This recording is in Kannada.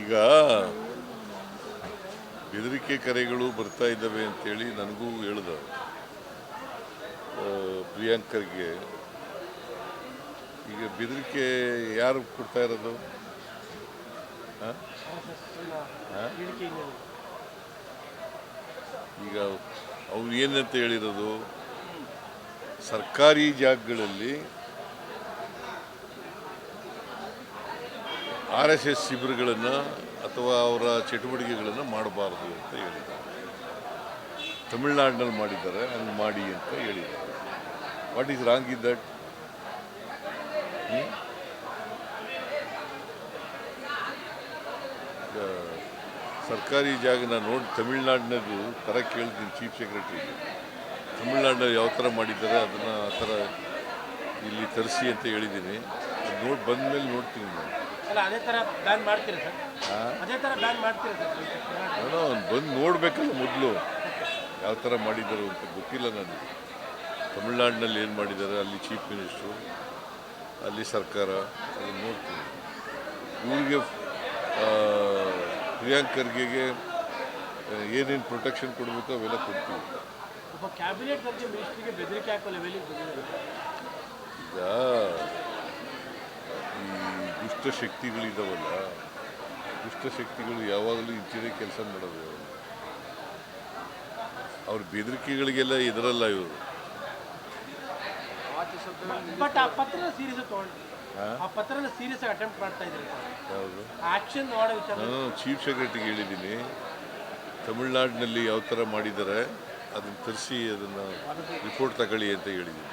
ಈಗ ಬೆದರಿಕೆ ಕರೆಗಳು ಬರ್ತಾ ಇದ್ದಾವೆ ಅಂತೇಳಿ ನನಗೂ ಹೇಳ್ದ ಪ್ರಿಯಾಂಕರ್ಗೆ. ಈಗ ಬೆದರಿಕೆ ಯಾರು ಕೊಡ್ತಾ ಇರೋದು? ಈಗ ಅವ್ರು ಏನಂತ ಹೇಳಿರೋದು? ಸರ್ಕಾರಿ ಜಾಗಗಳಲ್ಲಿ ಆರ್ ಎಸ್ ಎಸ್ ಶಿಬಿರಗಳನ್ನು ಅಥವಾ ಅವರ ಚಟುವಟಿಕೆಗಳನ್ನು ಮಾಡಬಾರ್ದು ಅಂತ ಹೇಳಿದ್ದಾರೆ. ತಮಿಳ್ನಾಡಿನಲ್ಲಿ ಮಾಡಿದ್ದಾರೆ, ಹಂಗೆ ಮಾಡಿ ಅಂತ ಹೇಳಿದ್ದಾರೆ. What is wrong in that ಸರ್ಕಾರಿ ಜಾಗನ ನೋಡಿ ತಮಿಳ್ನಾಡಿನದು ಥರ ಕೇಳ್ತೀನಿ ಚೀಫ್ ಸೆಕ್ರೆಟರಿಗೆ ತಮಿಳ್ನಾಡಿನಲ್ಲಿ ಯಾವ ಥರ ಮಾಡಿದ್ದಾರೆ ಅದನ್ನು ಆ ಥರ ಇಲ್ಲಿ ತರಿಸಿ ಅಂತ ಹೇಳಿದ್ದೀನಿ. ಅದು ನೋಡಿ ಬಂದಮೇಲೆ ನೋಡ್ತೀನಿ ನಾನು. ಅದೇ ಥರ ಬ್ಯಾನ್ ಮಾಡ್ತೀರಾ ಸರ್? ಅದೇ ಥರ ಬ್ಯಾನ್ ಮಾಡ್ತೀರಾ ಸರ್? ಏನೋ ಬಂದು ನೋಡಬೇಕಲ್ಲ ಮೊದಲು. ಯಾವ ಥರ ಮಾಡಿದ್ದಾರೆ ಅಂತ ಗೊತ್ತಿಲ್ಲ ನನಗೆ ತಮಿಳ್ನಾಡಿನಲ್ಲಿ ಏನು ಮಾಡಿದ್ದಾರೆ ಅಲ್ಲಿ ಚೀಫ್ ಮಿನಿಸ್ಟ್ರು ಅಲ್ಲಿ ಸರ್ಕಾರ ಅದನ್ನು ನೋಡ್ತೀನಿ. ಇವ್ರಿಗೆ ಪ್ರಿಯಾಂಕ್ ಖರ್ಗೆಗೆ ಏನೇನು ಪ್ರೊಟೆಕ್ಷನ್ ಕೊಡಬೇಕು ಅವೆಲ್ಲ ಕೊಡ್ತೀವಿ. ಒಬ್ಬ ಈ ದುಷ್ಟಶಕ್ತಿಗಳಿದಾವಲ್ಲ ದುಷ್ಟಶಕ್ತಿಗಳು ಯಾವಾಗಲೂ ಇಂಥದೇ ಕೆಲಸ ಮಾಡೋದು ಅವ್ರ ಬೆದರಿಕೆಗಳಿಗೆಲ್ಲ ಇದರಲ್ಲ ಇವರು. ಬಟ್ ಆ ಪತ್ರನ ಸೀರಿಯಸ್ ತಗೊಂಡು. ಆ ಪತ್ರನ ಸೀರಿಯಸ್ ಆಗಿ ಅಟೆಂಪ್ಟ್ ಮಾಡ್ತಾ ಇದ್ದಾರೆ ಯಾವುದು? ಆಕ್ಷನ್ ಮಾಡೋ ವಿಚಾರ. ನಾನು ಚೀಫ್ ಸೆಕ್ರೆಟರಿಗೆ ಹೇಳಿದ್ದೀನಿ. ತಮಿಳ್ನಾಡಿನಲ್ಲಿ ಯಾವ ಥರ ಮಾಡಿದ್ದಾರೆ ಅದನ್ನು ತರಿಸಿ ಅದನ್ನು ರಿಪೋರ್ಟ್ ತಗೊಳ್ಳಿ ಅಂತ ಹೇಳಿದ್ದೀನಿ.